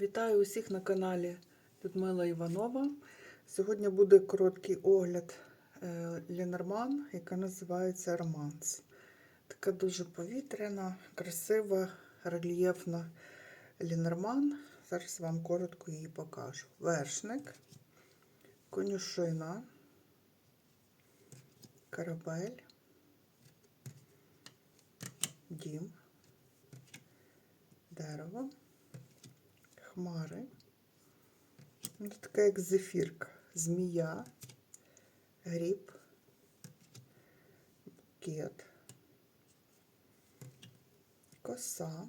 Вітаю усіх на каналі Людмила Іванова. Сьогодні буде короткий огляд е, Ленорман, яка називається Романс. Така дуже повітряна, красива, рельєфна Ленорман. Зараз вам коротко її покажу. Вершник, конюшина, корабель, дім, дерево хмари. Ну, така як зефірка. Змія, гріб, букет, коса,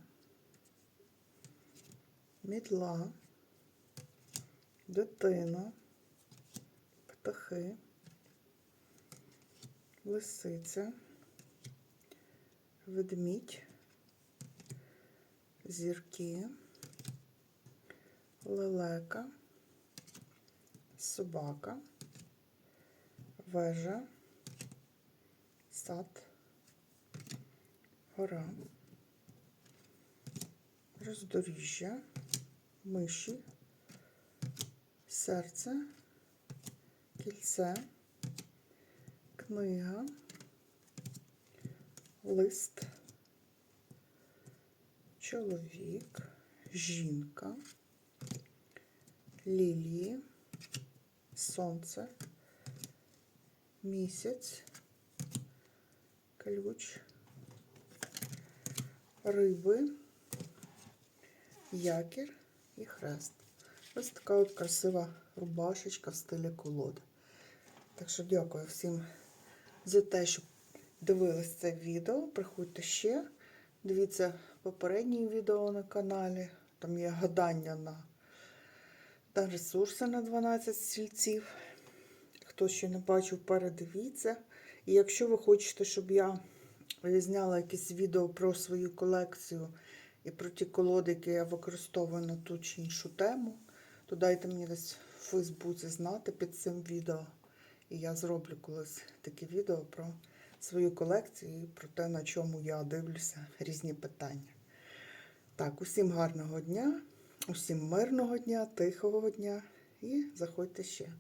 мідла, дитина, птахи, лисиця, ведмідь, зірки лелека, собака, вежа, сад, гора, роздоріжжя, миші, серце, кільце, книга, лист, чоловік, жінка лілії, сонце, місяць, ключ, риби, якір і хрест. Ось така от красива рубашечка в стилі колоди. Так що дякую всім за те, що дивились це відео. Приходьте ще. Дивіться попередні відео на каналі. Там є гадання на та ресурси на 12 стільців. Хто ще не бачив, передивіться. І якщо ви хочете, щоб я зняла якесь відео про свою колекцію і про ті колоди, які я використовую на ту чи іншу тему, то дайте мені десь в Фейсбуці знати під цим відео. І я зроблю колись таке відео про свою колекцію і про те, на чому я дивлюся різні питання. Так, усім гарного дня! Усім мирного дня, тихого дня і заходьте ще.